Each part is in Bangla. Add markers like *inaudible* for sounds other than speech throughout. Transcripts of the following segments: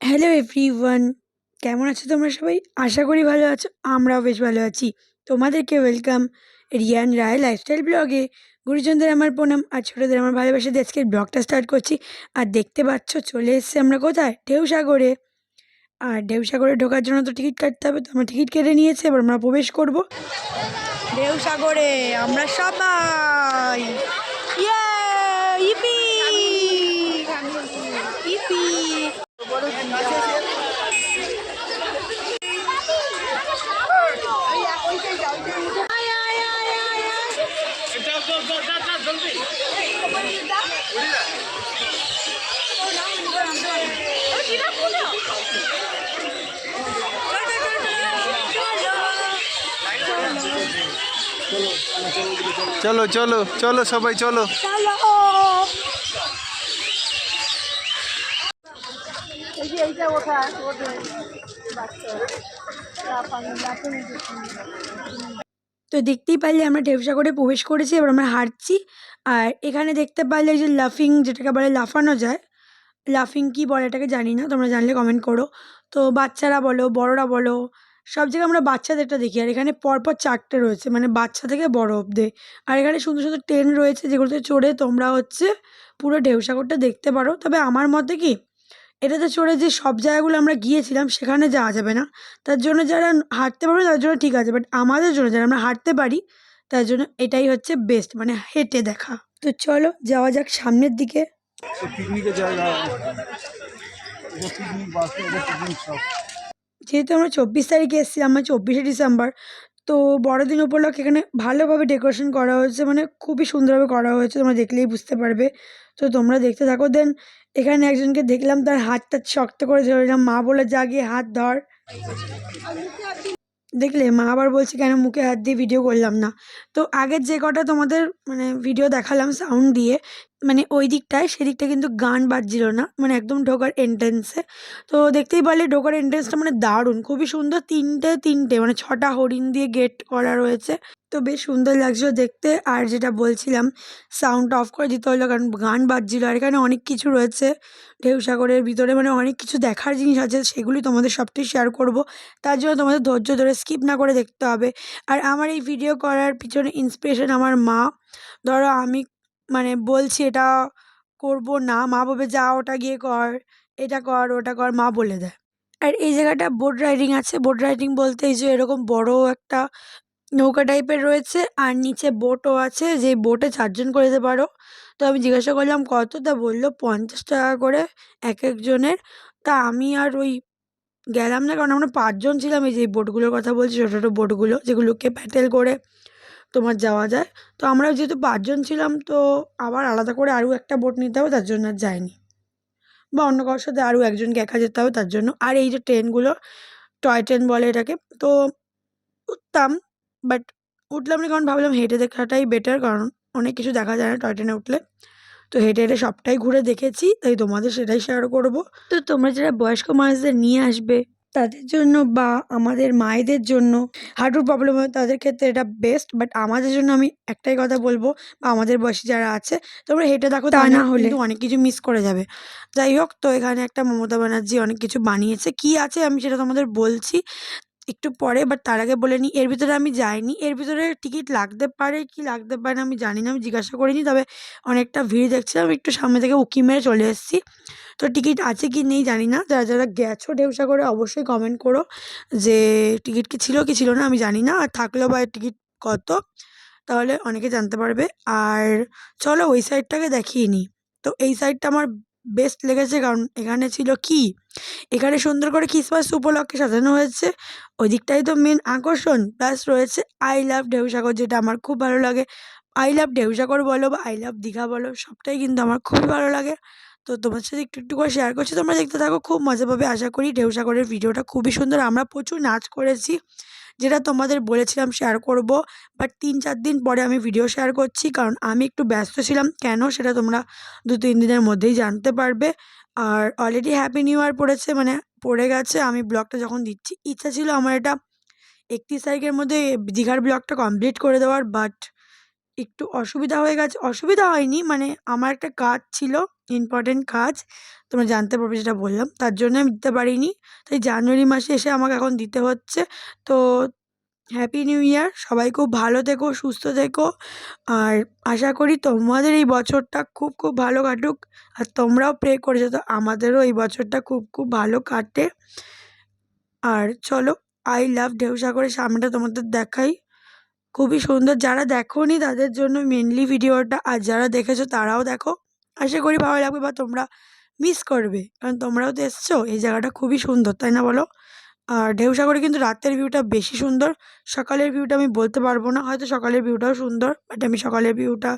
হ্যালো এভরিওয়ান কেমন আছো তোমরা সবাই? আশা করি ভালো আছো, আমরাও বেশ ভালো আছি। তোমাদেরকে ওয়েলকাম রিয়ান রায় লাইফস্টাইল ব্লগে গুরুজনদের আমার প্রণাম আর ছোটোদের আমার ভালোবাসা দিয়ে ব্লগটা স্টার্ট করছি। আর দেখতে পাচ্ছ, চলে এসেছি আমরা কোথায়? ঢেউসাগরে। আর ঢেউসাগরে ঢোকার জন্য তো টিকিট কাটতে হবে, তো আমরা টিকিট কেটে নিয়েছি, এবার আমরা প্রবেশ করব। ঢেউসাগরে, আমরা সবাই। চলো চলো চলো সবাই চলো। তো দেখতেই পারলে আমরা ঢেউসাগরে প্রবেশ করেছি এবার আমরা হাঁটছি। আর এখানে দেখতে পারলে এই যে লাফিং যেটাকে বলে লাফানো যায়। লাফিং কি বলে এটাকে জানি না তোমরা জানলে কমেন্ট করো। তো বাচ্চারা বলো বড়রা বলো সব জায়গায় আমরা বাচ্চাদেরটা দেখি। আর এখানে পরপর চারটে রয়েছে মানে বাচ্চা থেকে বড় অব্দি আর এখানে সুন্দর সুন্দর ট্রেন রয়েছে, যেগুলোতে চড়ে তোমরা হচ্ছে পুরো ঢেউসাগরটা দেখতে পারো। তবে আমার মতে কি, এটাতে চড়ে যে সব জায়গাগুলো আমরা গিয়েছিলাম, সেখানে যাওয়া যাবে না। তার জন্য যারা হাঁটতে পারবে, তার জন্য ঠিক আছে। বাট আমাদের জন্য যারা আমরা হাঁটতে পারি, তার জন্য এটাই হচ্ছে বেস্ট মানে হেঁটে দেখা। তো চলো, যাওয়া যাক সামনের দিকে। পিকনিক যেহেতু আমরা চব্বিশ তারিখে এসেছি, আমরা চব্বিশে ডিসেম্বর, তো বড়দিন উপলক্ষে এখানে ভালোভাবে ডেকোরেশন করা হয়েছে মানে খুবই সুন্দরভাবে করা হয়েছে, তোমরা দেখলেই বুঝতে পারবে। তো তোমরা দেখতে থাকো দেন এখানে একজনকে দেখলাম, তার হাতটা শক্ত করে ধরলাম মা বলে, জাগিয়ে হাত ধর। দেখলে, মা আবার বলছে, কেন মুখে হাত দিয়ে ভিডিও করলাম না? তো আগের যে কটা তোমাদের মানে ভিডিও দেখালাম সাউন্ড দিয়ে মানে ওই দিকটায় সেদিকটা কিন্তু গান বাজছিল না মানে একদম ঢোকার এন্ট্রেন্সে তো দেখতেই পারলে ঢোকার এন্ট্রেন্সটা মানে দারুণ, খুবই সুন্দর তিনটে তিনটে মানে ছটা হরিণ দিয়ে গেট করা রয়েছে। তো বেশ সুন্দর লাগছিল দেখতে, আর যেটা বলছিলাম সাউন্ড অফ করে দিতে হলো, কারণ গান বাজছিল, আর এখানে অনেক কিছু রয়েছে। ঢেউ সাগরের ভিতরে মানে অনেক কিছু দেখার জিনিস আছে, সেগুলি তোমাদের সবটাই শেয়ার করব। তার জন্য তোমাদের ধৈর্য ধরে স্কিপ না করে দেখতে হবে। আর আমার এই ভিডিও করার পিছনে ইন্সপিরেশন আমার মা। ধরো আমি মানে বলছি, এটা করব না, মা বলবে যা ওটা গিয়ে কর, এটা কর, ওটা কর। মা বলে দেয়। আর এই জায়গাটা বোট রাইডিং আছে। বোট রাইডিং বলতে এই যে এরকম বড় একটা নৌকা টাইপের রয়েছে আর নিচে বোটও আছে। যে বোটে চারজন করে যেতে পারো। তো আমি জিজ্ঞাসা করলাম, কত? তা বলল, পঞ্চাশ টাকা করে এক একজনের। তা আমি আর ওই গেলাম না, কারণ আমরা পাঁচজন ছিলাম। এই যে বোটগুলোর কথা বলছি, ছোটো ছোটো বোটগুলো যেগুলোকে প্যাটেল করে তোমার যাওয়া যায়। তো আমরা যেহেতু পাঁচজন ছিলাম, তো আবার আলাদা করে আরও একটা বোট নিতে হবে, তার জন্য আর যায়নি বা অন্য কারোর সাথে আরও একজনকে একা যেতে হবে, তার জন্য। আর এই যে ট্রেনগুলো, টয় ট্রেন বলে এটাকে, তো উঠতাম বাট উঠলাম না কারণ ভাবলাম হেঁটে দেখাটাই বেটার কারণ অনেক কিছু দেখা যায় না টয় ট্রেনে উঠলে। তো হেঁটে হেঁটে সবটাই ঘুরে দেখেছি, তাই তোমাদের সেটাই শেয়ার করব। তো তোমরা যারা বয়স্ক মানুষদের নিয়ে আসবে তাদের জন্য বা আমাদের মায়েদের জন্য হাঁটুর প্রবলেম হয় তাদের ক্ষেত্রে এটা বেস্ট বাট আমাদের জন্য আমি একটাই কথা বলব বা আমাদের বয়সী যারা আছে তোমরা হেঁটে দেখো তা না হলে। অনেক কিছু মিস করে যাবে। যাই হোক তো এখানে একটা মমতা ব্যানার্জি অনেক কিছু বানিয়েছে। কি আছে আমি সেটা তোমাদের বলছি। একটু পরে বাট তার আগে বলে নিই এর ভিতরে আমি যাইনি। এর ভিতরে টিকিট লাগতে পারে কি লাগতে পারে আমি জানি না, আমি জিজ্ঞাসা করিনি, তবে অনেকটা ভিড় দেখছিলাম। একটু সামনে থেকে উকি মেরে চলে এসেছি। তো টিকিট আছে কি নেই জানি না। যারা যারা গেছো ঢেউসা করে অবশ্যই কমেন্ট করো যে টিকিট কি ছিল কি ছিল না, আমি জানি না। আর থাকলেও বা টিকিট কত, তাহলে অনেকে জানতে পারবে। আর চলো ওই সাইডটাকে দেখিয়ে নিই তো এই সাইডটা আমার বেস্ট লেগেছে কারণ এখানে ছিল কি? এখানে সুন্দর করে ক্রিসমাস উপলক্ষে সাজানো হয়েছে। ওই দিকটাই তো মেন আকর্ষণ প্লাস রয়েছে আই লাভ ঢেউসাগর যেটা আমার খুব ভালো লাগে। আই লাভ ঢেউসাগর বলো বা আই লাভ দীঘা বলো, সবটাই কিন্তু আমার খুবই ভালো লাগে। তো তোমার সাথে একটু একটু করে শেয়ার করছি, তোমরা দেখতে থাকো, খুব মজা পাবে। আশা করি ঢেউসাগরের ভিডিওটা খুবই সুন্দর। আমরা প্রচুর নাচ করেছি। যেটা তোমাদের বলেছিলাম শেয়ার করব বাট তিন চার দিন পরে আমি ভিডিও শেয়ার করছি, কারণ আমি একটু ব্যস্ত ছিলাম। কেন? সেটা তোমরা দু তিন দিনের মধ্যেই জানতে পারবে। আর অলরেডি হ্যাপি নিউ ইয়ার পড়েছে মানে পড়ে গেছে। আমি ব্লগটা যখন দিচ্ছি, ইচ্ছা ছিল আমার এটা একত্রিশ তারিখের মধ্যে দীঘার ব্লগটা কমপ্লিট করে দেওয়ার বাট একটু অসুবিধা হয়ে গেছে। অসুবিধা হয়নি মানে আমার একটা কাজ ছিল ইম্পর্টেন্ট কাজ। তোমরা জানতে পারবে যেটা বললাম। তার জন্য আমি দিতে পারিনি। তাই জানুয়ারি মাসে এসে আমাকে এখন দিতে হচ্ছে। তো হ্যাপি নিউ ইয়ার সবাই খুব ভালো থেকো, সুস্থ থেকো। আর আশা করি তোমাদের এই বছরটা খুব খুব ভালো কাটুক। আর তোমরাও প্রে করেছ তো আমাদেরও এই বছরটা খুব খুব ভালো কাটে। আর চলো আই লাভ ঢেউসাগরের সামনেটা তোমাদের দেখাই। খুবই সুন্দর। যারা দেখোনি তাদের জন্য মেনলি ভিডিওটা আর যারা দেখেছ তারাও দেখো। আশা করি ভালো লাগবে বা তোমরা মিস করবে। কারণ তোমরাও তো এসছো, এই জায়গাটা খুবই সুন্দর, তাই না বলো? আর ঢেউসাগরে কিন্তু রাতের ভিউটা বেশি সুন্দর, সকালের ভিউটা আমি বলতে পারব না, হয়তো সকালের ভিউটাও সুন্দর বাট আমি সকালের ভিউটা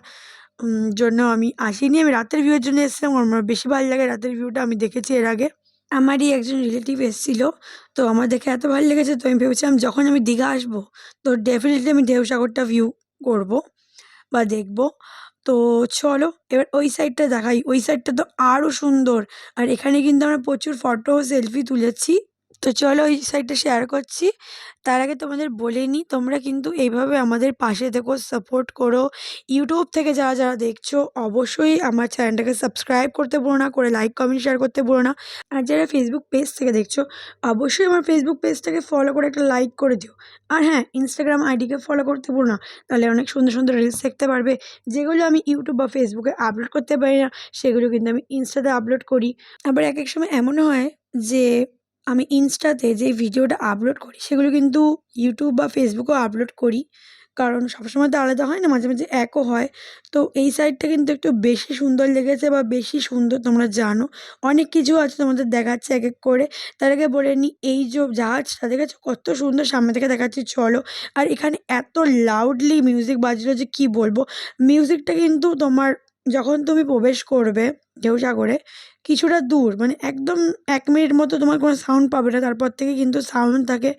জন্য আমি আসিনি। আমি রাতের ভিউয়ের জন্য এসেছিলাম, আমার বেশি ভালো লাগে রাতের ভিউটা আমি দেখেছি এর আগে। আমারই একজন রিলেটিভ এসেছিল, তো আমার দেখে এত ভালো লেগেছে, তো আমি ভেবেছিলাম যখন আমি দীঘা আসব, তো ডেফিনেটলি আমি ঢেউসাগরটা ভিউ করব বা দেখব। তো চলো, এবার ওই সাইডটা দেখাই। ওই সাইডটা তো আরও সুন্দর। আর এখানে কিন্তু আমরা প্রচুর ফটো সেলফি তুলেছি। তো চলো ওই সাইডটা শেয়ার করছি। তার আগে তোমাদের বলে নিই, তোমরা কিন্তু এইভাবে আমাদের পাশে থেকো সাপোর্ট করো। ইউটিউব থেকে যারা যারা দেখছ, অবশ্যই আমার চ্যানেলটাকে সাবস্ক্রাইব করতে ভুলো না, করে লাইক কমেন্ট শেয়ার করতে ভুলো না। আর যারা ফেসবুক পেজ থেকে দেখছ, অবশ্যই আমার ফেসবুক পেজটাকে ফলো করে একটা লাইক করে দিও। আর হ্যাঁ ইনস্টাগ্রাম আইডিকে ফলো করতে ভুলো না, তাহলে অনেক সুন্দর সুন্দর রিলস দেখতে পারবে। যেগুলো আমি ইউটিউব বা ফেসবুকে আপলোড করতে পারি না, সেগুলো কিন্তু আমি ইনস্টাতে আপলোড করি। আবার এক এক সময় এমনও হয় যে আমি ইনস্টাতে যে ভিডিওটা আপলোড করি, সেগুলো কিন্তু ইউটিউব বা ফেসবুকেও আপলোড করি। কারণ সবসময় তো আলাদা হয় না, মাঝে মাঝে একও হয়। তো এই সাইডটা কিন্তু একটু বেশি সুন্দর লেগেছে বা বেশি সুন্দর তোমরা জানো। অনেক কিছু আছে তোমাদের দেখাচ্ছে এক এক করে। তার আগে বলে নিই এই যে জাহাজটা দেখেছ কত সুন্দর সামনে থেকে দেখাচ্ছি, চলো। আর এখানে এত লাউডলি মিউজিক বাজলো যে কি বলব? মিউজিকটা কিন্তু তোমার যখন তুমি প্রবেশ করবে ঢেউসাগরে কিছুটা দূর মানে একদম এক মিনিট মতো তোমার কোনো সাউন্ড পাবে না। তারপর থেকে কিন্তু সাউন্ড থাকে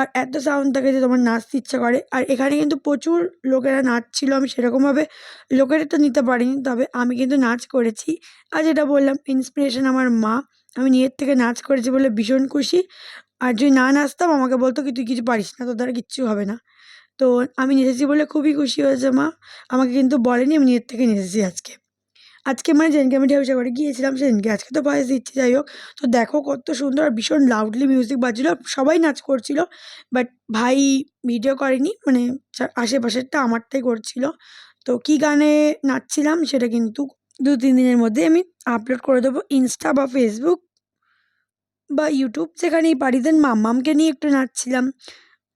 আর এত সাউন্ড থাকে যে তোমার নাচতে ইচ্ছা করে। আর এখানে কিন্তু প্রচুর লোকেরা নাচছিল, আমি সেরকমভাবে লোকেরা তো নিতে পারিনি, তবে আমি কিন্তু নাচ করেছি। আর যেটা বললাম ইন্সপিরেশন আমার মা। আমি নিজের থেকে নাচ করেছি বলে ভীষণ খুশি। আর যদি না নাচতাম, আমাকে বলতো কি, তুই কিছু পারিস না, তোর দ্বারা কিচ্ছু হবে না। তো আমি নেচেছি বলে খুবই খুশি হয়েছে মা। আমাকে কিন্তু বলেনি আমি নিজের থেকে নেচেছি আজকে। আজকে মানে যেদিনকে আমি ঢেউসা করে গিয়েছিলাম সেদিনকে। আজকে তো ভয়েস দিচ্ছি, যাই হোক। তো দেখো কত সুন্দর আর ভীষণ লাউডলি মিউজিক বাজছিল। সবাই নাচ করছিল বাট ভাই ভিডিও করেনি। মানে আশেপাশেরটা আমারটাই করছিল। তো কী গানে নাচছিলাম সেটা কিন্তু দু, তিন দিনের মধ্যে আমি আপলোড করে দেবো। ইনস্টা বা ফেসবুক বা ইউটিউব যেখানেই পারি। দেন মাম্মামকে নিয়ে একটু নাচছিলাম।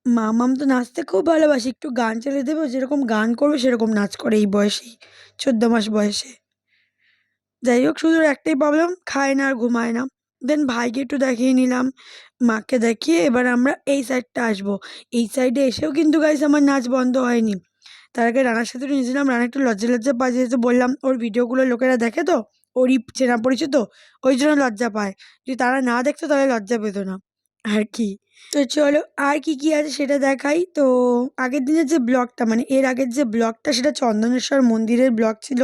মামাম তো নাচতে খুব ভালোবাসে। একটু গান চালিয়ে দেবে যেরকম গান করবে সেরকম নাচ করে এই বয়সেই, চোদ্দ মাস বয়সে। যাই হোক, শুধু একটাই প্রবলেম খায় না আর ঘুমায় না। দেন ভাইকে একটু দেখিয়ে নিলাম, মাকে দেখিয়ে এবার আমরা এই সাইডটা আসব। এই সাইডে এসেও কিন্তু গাইস আমার নাচ বন্ধ হয়নি। তার আগে রানার সাথে নিয়েছিলাম, রানা একটু লজ্জা লজ্জা পায়, যেহেতু বললাম ওর ভিডিওগুলো লোকেরা দেখে তো, ওরই চেনা পরিচিত, ওই জন্য লজ্জা পায়। যদি তারা না দেখতো তাহলে লজ্জা পেতো না। আর কি? তো চলো আর কি কি আছে সেটা দেখাই। তো আগের দিনের যে ব্লগটা মানে এর আগের যে ব্লগটা সেটা চন্দনেশ্বর মন্দিরের ব্লগ ছিল।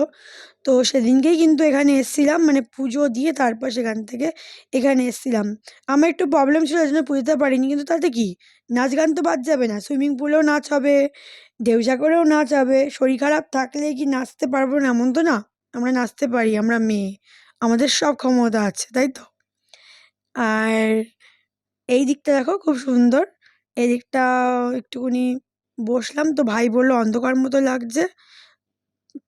তো সেদিনকেই কিন্তু এখানে এসেছিলাম মানে পুজো দিয়ে তারপর সেখান থেকে এখানে এসেছিলাম। আমার একটু প্রবলেম ছিল জন্য পুজোতে পারিনি। কিন্তু তাতে কি? নাচ গান তো বাদ যাবে না। সুইমিং পুলেও নাচ হবে ঢেউসাগরেও নাচ হবে। শরীর খারাপ থাকলে কি নাচতে পারব না? এমন তো না। আমরা নাচতে পারি, আমরা মেয়ে। আমাদের সব ক্ষমতা আছে, তাই তো? আর এই দিকটা দেখো খুব সুন্দর। এই দিকটা একটুখানি বসলাম তো ভাই বলল অন্ধকার মতো লাগছে।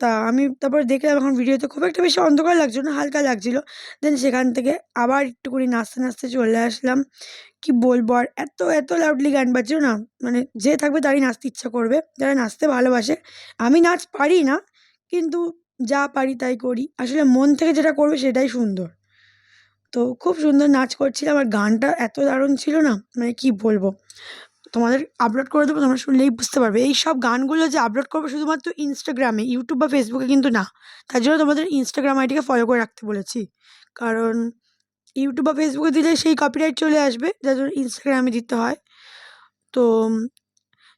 তা আমি তারপর দেখলাম এখন ভিডিওতে খুব একটা বেশি অন্ধকার লাগছিল না, হালকা লাগছিল। দেন সেখান থেকে আবার একটুখানি নাচতে নাচতে চলে আসলাম। কি বলব আর এত এত লাউডলি গান বাজছিল না মানে যে থাকবে তারই নাচতে ইচ্ছা করবে, যারা নাচতে ভালোবাসে। আমি নাচ পারি না, কিন্তু যা পারি তাই করি। আসলে মন থেকে যেটা করবে সেটাই সুন্দর। তো খুব সুন্দর নাচ করছিলাম আর গানটা এত দারুণ ছিল না মানে কি বলব? তোমাদের আপলোড করে দেবো, তোমরা শুনলেই বুঝতে পারবে। এই সব গানগুলো যে আপলোড করব শুধুমাত্র ইনস্টাগ্রামে ইউটিউব বা ফেসবুকে কিন্তু না। তার জন্য তোমাদের ইনস্টাগ্রাম আইডিকে ফলো করে রাখতে বলেছি। কারণ ইউটিউব বা ফেসবুকে দিলে সেই কপিরাইট চলে আসবে, যার জন্য ইনস্টাগ্রামে দিতে হয়। তো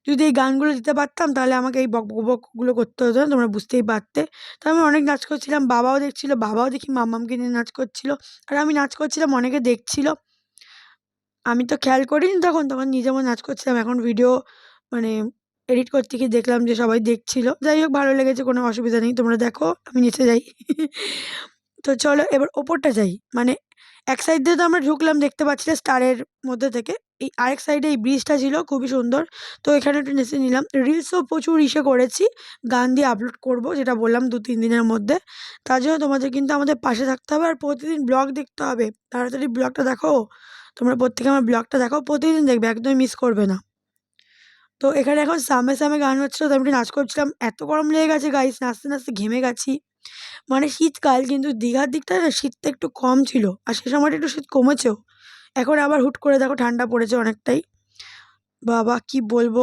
যদি এই গানগুলো দিতে পারতাম, তাহলে আমাকে এই বক বক, বকগুলো করতে হতো না তোমরা বুঝতেই পারতে। তো আমি অনেক নাচ করছিলাম, বাবাও দেখছিল, বাবাও দেখি মামামকে নিয়ে নাচ করছিল, আর আমি নাচ করছিলাম, অনেকে দেখছিল। আমি তো খেয়াল করিনি তখন তখন নিজে আমার নাচ করছিলাম, এখন ভিডিও মানে এডিট করতে গিয়ে দেখলাম যে সবাই দেখছিল। যাই হোক, ভালো লেগেছে, কোনো অসুবিধা নেই, তোমরা দেখো, আমি নিচে যাই। তো চলো, এবার ওপরটা যাই মানে এক সাইড দিয়ে তো আমরা ঢুকলাম, দেখতে পাচ্ছিলে স্টারের মধ্যে থেকে। এই আরেক সাইডে এই ব্রিজটা ছিল, খুবই সুন্দর। তো এখানে একটু নেচে নিলাম রিলসও প্রচুর ইসে করেছি, গান দিয়ে আপলোড করব, যেটা বললাম দু তিন দিনের মধ্যে। তার জন্য তোমাদের কিন্তু আমাদের পাশে থাকতে হবে আর প্রতিদিন ব্লগ দেখতে হবে। তাড়াতাড়ি ব্লগটা দেখো, তোমরা প্রত্যেকে আমার ব্লগটা দেখো, প্রতিদিন দেখবে, একদমই মিস করবে না। তো এখানে এখন সামে সামে গান হচ্ছিল তো আমি একটু নাচ করছিলাম। এত গরম লেগে গেছে গাইস নাচতে নাচতে ঘেমে গেছি। মানে শীতকাল, কিন্তু দীঘার দিকটা না, শীতটা একটু কম ছিল, আর সে সময়টা একটু শীত কমেছেও। এখন আবার হুট করে দেখো ঠান্ডা পড়েছে অনেকটাই। বাবা, কি বলব?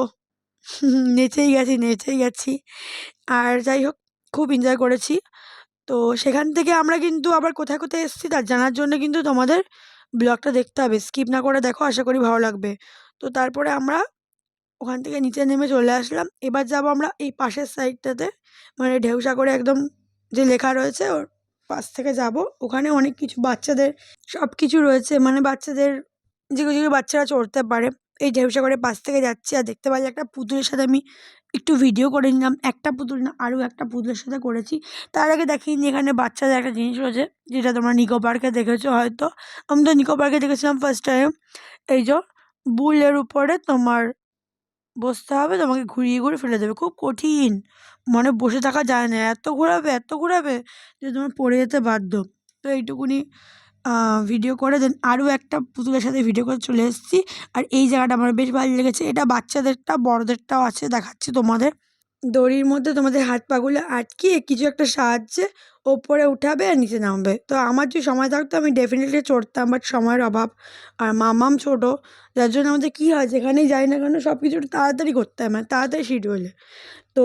*laughs* নেচেই গেছি নেচেই গেছি। আর যাই হোক, খুব এনজয় করেছি। তো সেখান থেকে আমরা কিন্তু আবার কোথায় কোথায় এসেছি তার জানার জন্য কিন্তু তোমাদের ব্লগটা দেখতে হবে। স্কিপ না করে দেখো, আশা করি ভালো লাগবে। তো তারপরে আমরা ওখান থেকে নিচে নেমে চলে আসলাম। এবার যাব আমরা এই পাশের সাইডটাতে মানে ঢেউসা করে একদম যে লেখা রয়েছে ওর পাশ থেকে যাব। ওখানে অনেক কিছু বাচ্চাদের সব কিছু রয়েছে। মানে বাচ্চাদের যেগুলো যেগুলো বাচ্চারা চড়তে পারে। এই ঢেউসাগরের পাশ থেকে যাচ্ছি আর দেখতে পাচ্ছি একটা পুতুলের সাথে আমি একটু ভিডিও করে নিলাম। একটা পুতুল না, আরও একটা পুতুলের সাথে করেছি। তার আগে দেখিনি এখানে বাচ্চাদের একটা জিনিস রয়েছে, যেটা তোমরা নিকো পার্কে দেখেছ হয়তো। আমি তো নিকো পার্কে দেখেছিলাম ফার্স্ট টাইম এই যে, বুলের উপরে তোমার বসতে হবে, তোমাকে ঘুরিয়ে ঘুরে ফেলে দেবে। খুব কঠিন। মানে বসে থাকা যায় না। এত ঘোরাবে এত ঘোরাবে যে তোমার পড়ে যেতে বাধ্য। তো এইটুকুনি ভিডিও করে। দেন আরও একটা পুতুলের সাথে ভিডিও করে চলে এসেছি। আর এই জায়গাটা আমার বেশ ভালো লেগেছে। এটা বাচ্চাদেরটা, বড়দেরটাও আছে, দেখাচ্ছি তোমাদের। দড়ির মধ্যে তোমাদের হাত পাগুলো আটকিয়ে কিছু একটা সাহায্যে ওপরে উঠাবে আর নিচে নামবে। তো আমার যদি সময় থাকতো আমি ডেফিনেটলি চড়তাম বাট সময়ের অভাব। আর মামাম ছোটো, যার জন্য আমাদের কী হয় যেখানেই যাই না কেন সব কিছু তাড়াতাড়ি করতে হয় মানে তাড়াতাড়ি শিডিউলে তো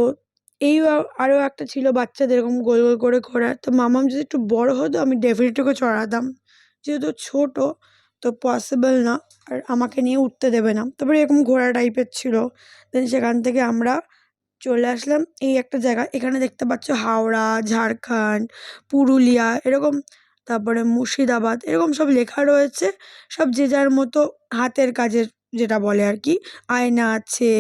এই আরও একটা ছিল বাচ্চাদের এরকম গোল গোল করে ঘোরার তো মামাম যদি একটু বড় হতো আমি ডেফিনেটলি ওকে চড়াতাম। যেহেতু ছোটো, তো পসিবল না। আর আমাকে নিয়ে উঠতে দেবে না। তারপরে এরকম ঘোড়া টাইপের ছিল। দেন সেখান থেকে আমরা চলে আসলাম। এই একটা জায়গা, এখানে দেখতে পাচ্ছ হাওড়া, ঝাড়খণ্ড, পুরুলিয়া, এরকম তারপরে মুর্শিদাবাদ, এরকম সব লেখা রয়েছে। সব যে যার মতো হাতের কাজের যেটা বলে আর কি। আয়না আছে,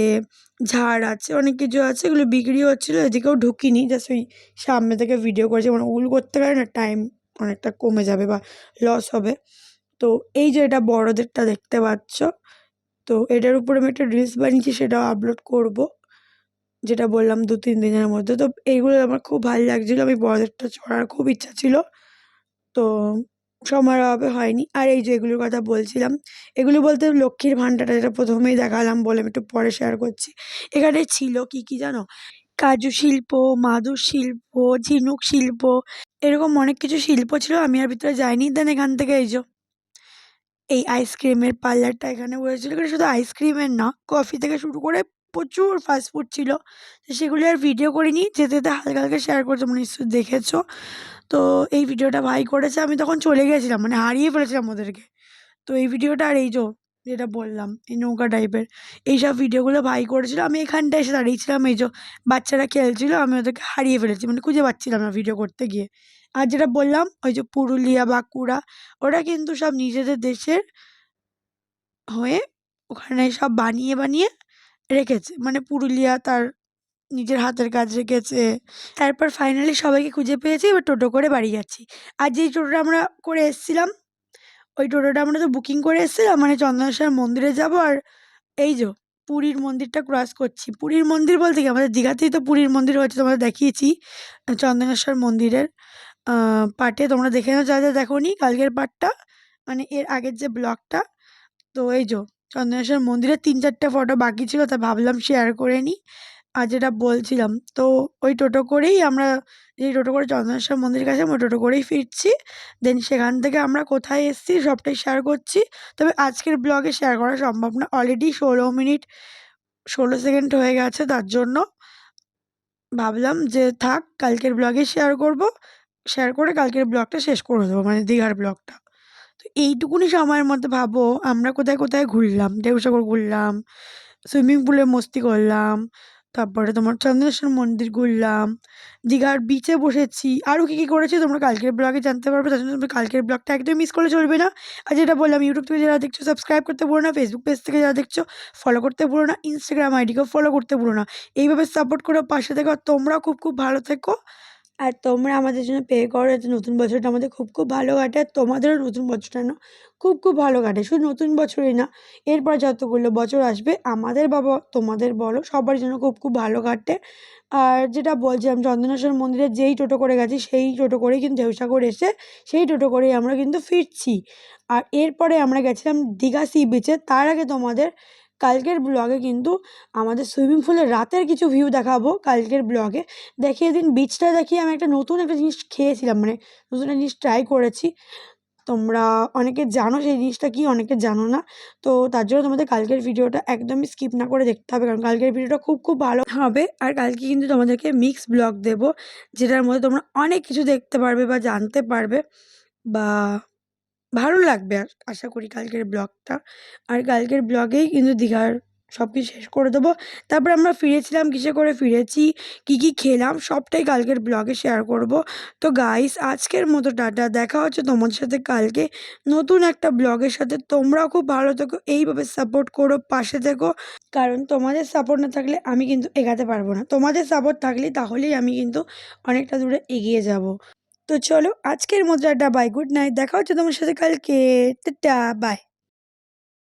ঝাড় আছে, অনেক কিছু আছে। এগুলো বিক্রি হচ্ছিল, এদিকেও ঢুকিনি জাস্ট ওই সামনে থেকে ভিডিও করেছি। মানে ওগুলো করতে গেলে না টাইম অনেকটা কমে যাবে বা লস হবে। তো এই যে এটা বড়দেরটা দেখতে পাচ্ছ, তো এটার উপরে আমি একটা রিলস বানিয়েছি, সেটাও আপলোড করব। যেটা বললাম দু, তিন দিনের মধ্যে। তো এইগুলো আমার খুব ভালো লাগছিল। আমি বড়দেরটা চড়ার খুব ইচ্ছা ছিল। তো সময়ের অভাবে হয়নি। আর এই যে এগুলোর কথা বলছিলাম, এগুলো বলতে লক্ষ্মীর ভাণ্ডারটা যেটা প্রথমেই দেখালাম বলে আমি একটু পরে শেয়ার করছি। এখানে ছিল কি কি জানো? কাজু শিল্প, মাদুর শিল্প, ঝিনুক শিল্প, এরকম অনেক কিছু শিল্প ছিল। আমি আর ভিতরে যাইনি। দেন এখান থেকে এই যে এই আইসক্রিমের পার্লারটা এখানে বসেছিল। শুধু আইসক্রিমের না কফি থেকে শুরু করে প্রচুর ফাস্ট ফুড ছিল। সেগুলি আর ভিডিও করিনি, যেতে যেতে হালকা হালকা শেয়ার করে তোমরা নিশ্চয়ই দেখেছ। তো এই ভিডিওটা ভাই করেছে, আমি তখন চলে গেছিলাম মানে হারিয়ে ফেলেছিলাম ওদেরকে। তো এই ভিডিওটা আর এই যে যেটা বললাম, এই নৌকা টাইপের এইসব ভিডিওগুলো ভাই করেছিল। আমি এখানটায় এসে দাঁড়িয়েছিলাম, এই যে বাচ্চারা খেলছিল, আমি ওদেরকে হারিয়ে ফেলেছি মানে খুঁজে পাচ্ছিলাম না ভিডিও করতে গিয়ে। আর যেটা বললাম, ওই যে পুরুলিয়া, বাঁকুড়া, ওরা কিন্তু সব নিজেদের দেশের হয়ে ওখানে সব বানিয়ে বানিয়ে রেখেছে। মানে পুরুলিয়া তার নিজের হাতের কাজ রেখেছে। তারপর ফাইনালি সবাইকে খুঁজে পেয়েছি, এবার টোটো করে বাড়ি যাচ্ছি। আর যেই টোটোটা আমরা করে এসেছিলাম, ওই টোটোটা আমরা তো বুকিং করে এসেছিলাম মানে চন্দনেশ্বর মন্দিরে যাব। আর এই যে পুরীর মন্দিরটা ক্রস করছি। পুরীর মন্দির বলতে কি? আমাদের দীঘাতেই তো পুরীর মন্দির হচ্ছে তোমাদের দেখিয়েছি চন্দনেশ্বর মন্দিরের পার্টে তোমরা দেখে নাও যা যা দেখো নি কালকের পার্টটা মানে এর আগের যে ব্লগটা। তো এই যে চন্দনেশ্বর মন্দিরের তিন চারটে ফটো বাকি ছিল, তা ভাবলাম শেয়ার করে নিই আর যেটা বলছিলাম, তো ওই টোটো করেই আমরা যেই টোটো করে চন্দনেশ্বর মন্দিরের কাছে আমরা টোটো করেই ফিরছি। দেন সেখান থেকে আমরা কোথায় এসেছি সবটাই শেয়ার করছি। তবে আজকের ব্লগে শেয়ার করা সম্ভব না অলরেডি ষোলো মিনিট, ষোলো সেকেন্ড হয়ে গেছে তার জন্য। ভাবলাম যে থাক, কালকের ব্লগে শেয়ার করব শেয়ার করে কালকের ব্লগটা শেষ করে দেবো মানে দীঘার ব্লগটা তো এইটুকুনি সময়ের মধ্যে ভাবো, আমরা কোথায় কোথায় ঘুরলাম? ঢেউসাগর ঘুরলাম, সুইমিং পুলে মস্তি করলাম, তারপরে তোমার চন্দ্রেশ্বর মন্দির ঘুরলাম, দীঘার বিচে বসেছি। আরও কী কী করেছি তোমরা কালকের ব্লগে জানতে পারবে, তার জন্য তোমরা কালকের ব্লগটা একদমই মিস করলে চলবে না। আর যেটা বললাম ইউটিউব থেকে যারা দেখছ সাবস্ক্রাইব করতে ভুলো না ফেসবুক পেজ থেকে যারা দেখছ ফলো করতে ভুলো না ইনস্টাগ্রাম আইডিকেও ফলো করতে ভুলো না। এইভাবে সাপোর্ট করে পাশে থেকো, আর তোমরাও খুব খুব ভালো থেকো। আর তোমরা আমাদের জন্য পে করো যাতে নতুন বছরটা আমাদের খুব খুব ভালো কাটে, আর তোমাদেরও নতুন বছরটা না খুব খুব ভালো কাটে। শুধু নতুন বছরই না, এরপর যতগুলো বছর আসবে, আমাদের বাবা, তোমাদের বলো, সবার জন্য খুব খুব ভালো কাটে। আর যেটা বলছিলাম, চন্দনেশ্বর মন্দিরে যেই টোটো করে গেছি, সেই টোটো করেই কিন্তু ঢেউসাগর এসে, সেই টোটো করেই আমরা কিন্তু ফিরছি। আর এরপরে আমরা গেছিলাম দীঘা সি বিচে তার আগে তোমাদের কালকের ব্লগে কিন্তু আমাদের সুইমিং পুলের রাতের কিছু ভিউ দেখাবো কালকের ব্লগে দেখিয়ে দিন বিচটা দেখিয়ে আমি একটা নতুন একটা জিনিস খেয়েছিলাম মানে নতুন একটা জিনিস ট্রাই করেছি। তোমরা অনেকে জানো সেই জিনিসটা কি, অনেকে জানো না। তো তার জন্য তোমাদের কালকের ভিডিওটা একদমই স্কিপ না করে দেখতে হবে, কারণ কালকের ভিডিওটা খুব খুব ভালো হবে। আর কালকে কিন্তু তোমাদেরকে মিক্স ব্লগ দেব, যেটার মধ্যে তোমরা অনেক কিছু দেখতে পারবে বা জানতে পারবে বা ভালো লাগবে আর আশা করি কালকের ব্লগটা। আর কালকের ব্লগেই কিন্তু দীঘার সব কিছু শেষ করে দেবো। তারপর আমরা ফিরেছিলাম, কিসে করে ফিরেছি, কী কী খেলাম, সবটাই কালকের ব্লগে শেয়ার করব। তো গাইস আজকের মতো টাটা। দেখা হচ্ছে তোমাদের সাথে কালকে নতুন একটা ব্লগের সাথে। তোমরাও খুব ভালো থেকো, এইভাবে সাপোর্ট করো, পাশে থেকো। কারণ তোমাদের সাপোর্ট না থাকলে আমি কিন্তু এগাতে পারব না। তোমাদের সাপোর্ট থাকলেই তাহলেই আমি কিন্তু অনেকটা দূরে এগিয়ে যাব। তো চলো আজকের মতো একটা বাই গুড নাইট দেখা হচ্ছে তোমার সাথে কালকে। টা বাই